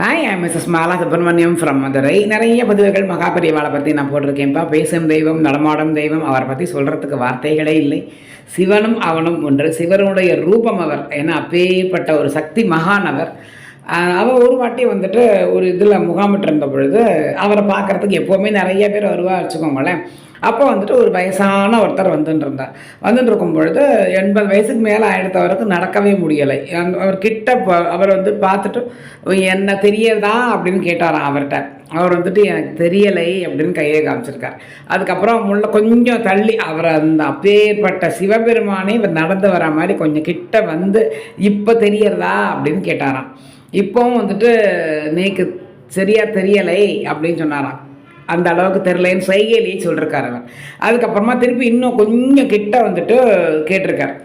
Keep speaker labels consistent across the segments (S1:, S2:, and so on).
S1: Hi I Mrs Mala Subramaniam from Madurai நிறைய பதிவுகள் மகாபரிவாளை பற்றி நான் போட்டிருக்கேன்ப்பா. பேசும் தெய்வம் நடமாடும் தெய்வம் அவரை பற்றி சொல்கிறதுக்கு வார்த்தைகளே இல்லை. சிவனும் அவனும் ஒன்று. சிவனுடைய ரூபம் அவர். ஏன்னா அப்பேற்பட்ட ஒரு சக்தி மகான் அவர். அவள் ஒரு வாட்டி வந்துட்டு ஒரு இதில் முகாமிட்டு இருந்த பொழுது அவரை பார்க்கறதுக்கு எப்போவுமே நிறைய பேர் வருவா வச்சுக்கோங்களேன். அப்போ வந்துட்டு ஒரு வயசான ஒருத்தர் வந்துட்டு இருந்தார் வந்துட்டு இருக்கும் பொழுது எண்பது வயசுக்கு மேலே ஆயிடுத்தவருக்கு நடக்கவே முடியலை. அவர் கிட்ட அவர் வந்து பார்த்துட்டு என்ன தெரியறதா? அப்படின்னு கேட்டாராம் அவர்கிட்ட. அவர் வந்துட்டு எனக்கு தெரியலை அப்படின்னு கையை காமிச்சிருக்கார். அதுக்கப்புறம் முள்ள கொஞ்சம் தள்ளி அவர் அந்த அப்பேற்பட்ட சிவபெருமானே இவர் நடந்து வர மாதிரி கொஞ்சம் கிட்ட வந்து இப்போ தெரியறதா? அப்படின்னு கேட்டாராம். இப்போவும் வந்துட்டு நேக்கு சரியாக தெரியலை அப்படின்னு சொன்னாராம். அந்த அளவுக்கு தெரிலன்னு சைகையிலேயே சொல்லியிருக்காரு அவர். அதுக்கப்புறமா திருப்பி இன்னும் கொஞ்சம் கிட்ட வந்துட்டு கேட்டிருக்கார்.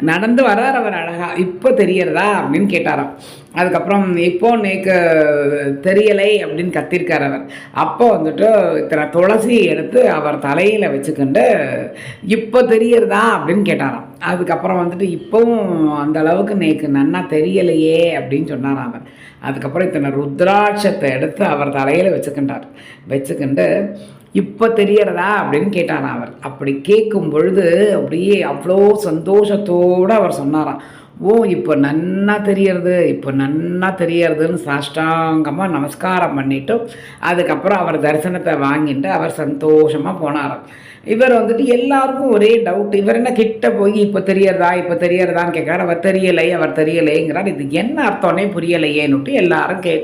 S1: நடந்து வர்றார் அவர் அழகா. இப்போ தெரியறதா அப்படின்னு கேட்டாராம். அதுக்கப்புறம் இப்போ நேக்கு தெரியலை அப்படின்னு கத்திருக்கார் அவர். அப்போ வந்துட்டு இத்தனை துளசி எடுத்து அவர் தலையில் வச்சுக்கிண்டு இப்போ தெரியறதா? அப்படின்னு கேட்டாராம். அதுக்கப்புறம் வந்துட்டு இப்போவும் அந்த அளவுக்கு நேக்கு நன்னா தெரியலையே அப்படின்னு சொன்னாராம் அவர். அதுக்கப்புறம் இத்தனை ருத்ராட்சத்தை எடுத்து அவர் தலையில் வச்சுக்கின்றார் வச்சுக்கிண்டு இப்போ தெரியறதா? அப்படின்னு கேட்டாராம் அவர். அப்படி கேட்கும் பொழுது அப்படியே அவ்வளோ சந்தோஷத்தோடு அவர் சொன்னாராம். ஓ இப்போ நன்னா தெரியறது இப்போ நன்னா தெரியறதுன்னு சாஷ்டாங்கமாக நமஸ்காரம் பண்ணிவிட்டு அதுக்கப்புறம் அவர் தரிசனத்தை வாங்கிட்டு அவர் சந்தோஷமாக போனாராம். இவர் வந்துட்டு எல்லாருக்கும் ஒரே டவுட் இவர் என்ன கிட்ட போய் இப்போ தெரியறதா இப்போ தெரியறதான்னு கேட்குறாரு. அவர் தெரியலை அவர் தெரியலைங்கிறார். இது என்ன அர்த்தம்னே புரியலையேன்னுட்டு எல்லாரும் கே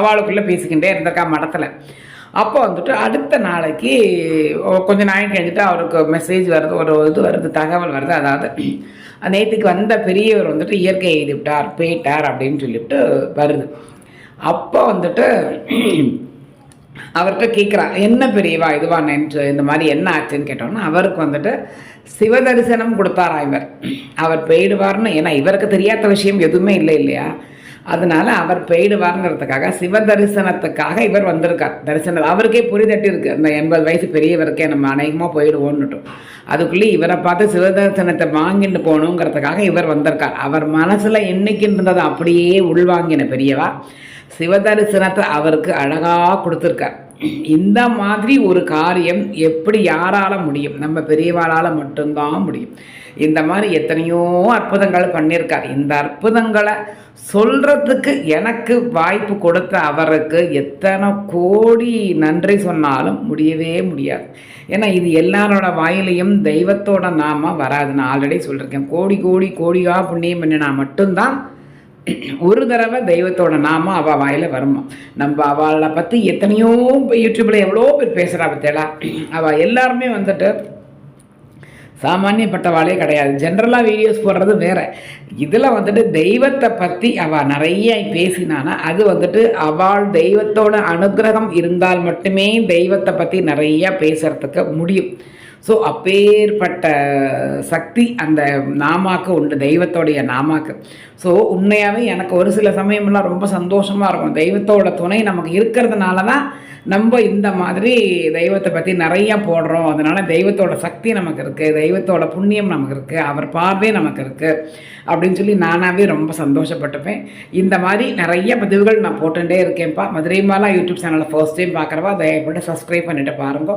S1: அவளுக்குள்ளே பேசிக்கிட்டே இருந்திருக்கா மடத்தில். அப்போ வந்துட்டு அடுத்த நாளைக்கு கொஞ்சம் கொஞ்ச நாளைக்கு கழிஞ்சிட்டு அவருக்கு மெசேஜ் வருது ஒரு இது வருது தகவல் வருது. அதாவது நேற்றுக்கு வந்த பெரியவர் வந்துட்டு இயற்கை எழுதி விட்டார் போயிட்டார் அப்படின்னு சொல்லிவிட்டு வருது. அப்போ வந்துட்டு அவர்கிட்ட கேட்குறா என்ன பெரியவா இதுவா நின்று இந்த மாதிரி என்ன ஆச்சுன்னு? கேட்டோன்னா அவருக்கு வந்துட்டு சிவதரிசனம் கொடுத்தாரா இவர்? அவர் போயிடுவார்னு ஏன்னா இவருக்கு தெரியாத விஷயம் எதுவுமே இல்லை இல்லையா? அதனால அவர் போயிடுவாருங்கிறதுக்காக சிவ தரிசனத்துக்காக இவர் வந்திருக்கார். தரிசனம் அவருக்கே புரிதட்டி இருக்கு. அந்த எண்பது வயசு பெரியவருக்கே நம்ம அநேகமாக போயிடுவோன்னுட்டோம் அதுக்குள்ளே இவரை பார்த்து சிவதரிசனத்தை வாங்கிட்டு போகணுங்கிறதுக்காக இவர் வந்திருக்கார். அவர் மனசில் என்னைக்கு இருந்ததை அப்படியே உள்வாங்கின பெரியவா. சிவதரிசனத்தை அவருக்கு அழகாக கொடுத்துருக்கார். இந்த மாதிரி ஒரு காரியம் எப்படி யாரால முடியும்? நம்ம பெரியவாளால் மட்டும்தான் முடியும். இந்த மாதிரி எத்தனையோ அற்புதங்கள் பண்ணியிருக்கார். இந்த அற்புதங்களை சொல்கிறதுக்கு எனக்கு வாய்ப்பு கொடுத்த அவருக்கு எத்தனை கோடி நன்றி சொன்னாலும் முடியவே முடியாது. ஏன்னா இது எல்லாரோட வாயிலையும் தெய்வத்தோட நாம வராது நான் ஆல்ரெடி சொல்லியிருக்கேன். கோடி கோடி கோடியாக புண்ணியம் பண்ணினா மட்டும்தான் ஒரு தடவை தெய்வத்தோட நாம அவள் வாயில் வருமா? நம்ம அவளை பற்றி எத்தனையோ யூடியூப்பில் எவ்வளோ பேர் பேசுகிறா பத்தியலா அவள் எல்லாருமே வந்துட்டு சாமானியப்பட்டவாளே கிடையாது. ஜென்ரலாக வீடியோஸ் போடுறது வேற. இதில் வந்துட்டு தெய்வத்தை பற்றி அவள் நிறைய பேசினானா அது வந்துட்டு அவள் தெய்வத்தோட அனுகிரகம் இருந்தால் மட்டுமே தெய்வத்தை பற்றி நிறையா பேசுறதுக்கு முடியும். ஸோ அப்பேற்பட்ட சக்தி அந்த நாமாக்கு உண்டு தெய்வத்தோடைய நாமாக்கு. ஸோ உண்மையாகவே எனக்கு ஒரு சில சமயமெல்லாம் ரொம்ப சந்தோஷமாக இருக்கும். தெய்வத்தோட துணை நமக்கு இருக்கிறதுனால தான் நம்ம இந்த மாதிரி தெய்வத்தை பற்றி நிறையா போடுறோம். அதனால தெய்வத்தோட சக்தி நமக்கு இருக்குது தெய்வத்தோட புண்ணியம் நமக்கு இருக்குது அவர் பார்வை நமக்கு இருக்குது அப்படின்னு சொல்லி நானாகவே ரொம்ப சந்தோஷப்பட்டுப்பேன். இந்த மாதிரி நிறைய பதிவுகள் நான் போட்டுகிட்டே இருக்கேன்ப்பா. மதுரை மாலா யூடியூப் சேனலை ஃபர்ஸ்ட் டைம் பார்க்குறவா தயவுப்பட்டு சப்ஸ்கிரைப் பண்ணிட்டு பாருங்க.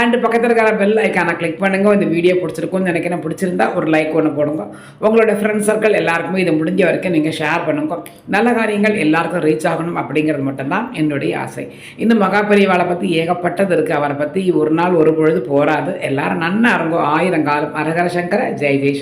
S1: அண்டு பக்கத்தில் இருக்கிற பெல் ஐக்கானை கிளிக் பண்ணுங்க. இந்த வீடியோ பிடிச்சிருக்கும்னு நினைக்கிறேன். பிடிச்சிருந்தா ஒரு லைக் ஒன்று போடுங்க. உங்களோட ஃப்ரெண்ட்ஸ் சர்க்கிள் எல்லாருக்குமே இது முடிஞ்ச வரைக்கும் நீங்கள் ஷேர் பண்ணுங்க. நல்ல காரியங்கள் எல்லாருக்கும் ரீச் ஆகணும் அப்படிங்கிறது மட்டும்தான் என்னுடைய ஆசை. இந்த மகாபெரியவாளை பற்றி ஏகப்பட்டது இருக்குது அவரை பற்றி ஒரு நாள் ஒரு பொழுது போராது. எல்லாரும் நன்னா இருங்கோ. ஆயிரம் காலம். அரகர சங்கர. ஜெய் ஜெய்